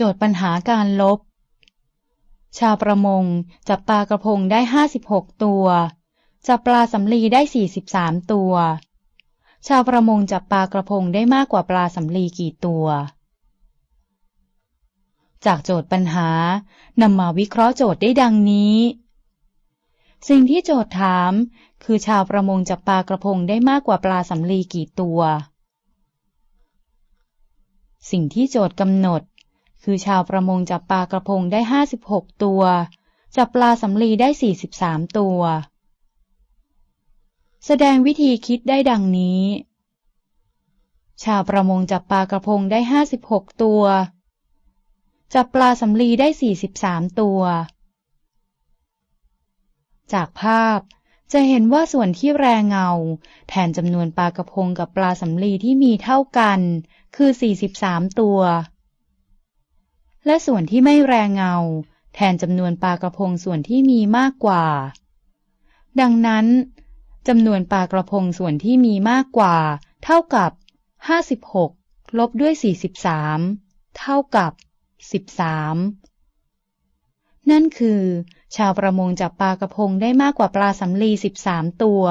โจทย์ปัญหาการลบ ชาวประมงจับปลากระพงได้ 56 ตัว จับปลาสำลีได้ 43 ตัว ชาวประมงจับปลากระพงได้มากกว่าปลาสำลีกี่ตัว จากโจทย์ปัญหานำมาวิเคราะห์โจทย์ได้ดังนี้ สิ่งที่โจทย์ถาม คือชาวประมงจับปลากระพงได้มากกว่าปลาสำลีกี่ตัว สิ่งที่โจทย์กำหนด คือชาวประมงจับปลากระพงได้ 56 ตัว จับปลาสำลีได้ 43 ตัว แสดงวิธีคิดได้ดังนี้ ชาวประมงจับปลากระพงได้ 56 ตัว จับปลาสำลีได้ 43 ตัว จากภาพจะเห็นว่าส่วนที่แรงเงา แทนจำนวนปลากระพงกับปลาสำลีที่มีเท่ากัน คือ 43 ตัว และส่วนที่ไม่แรงเงา แทนจำนวนปลากระพงส่วนที่มีมากกว่า ดังนั้นจำนวนปลากระพงส่วนที่มีมากกว่า เท่ากับ 56 ลบด้วย 43 เท่ากับ 13 นั่นคือ ชาวประมงจับปลากระพงได้มากกว่าปลาสำลี 13 ตัว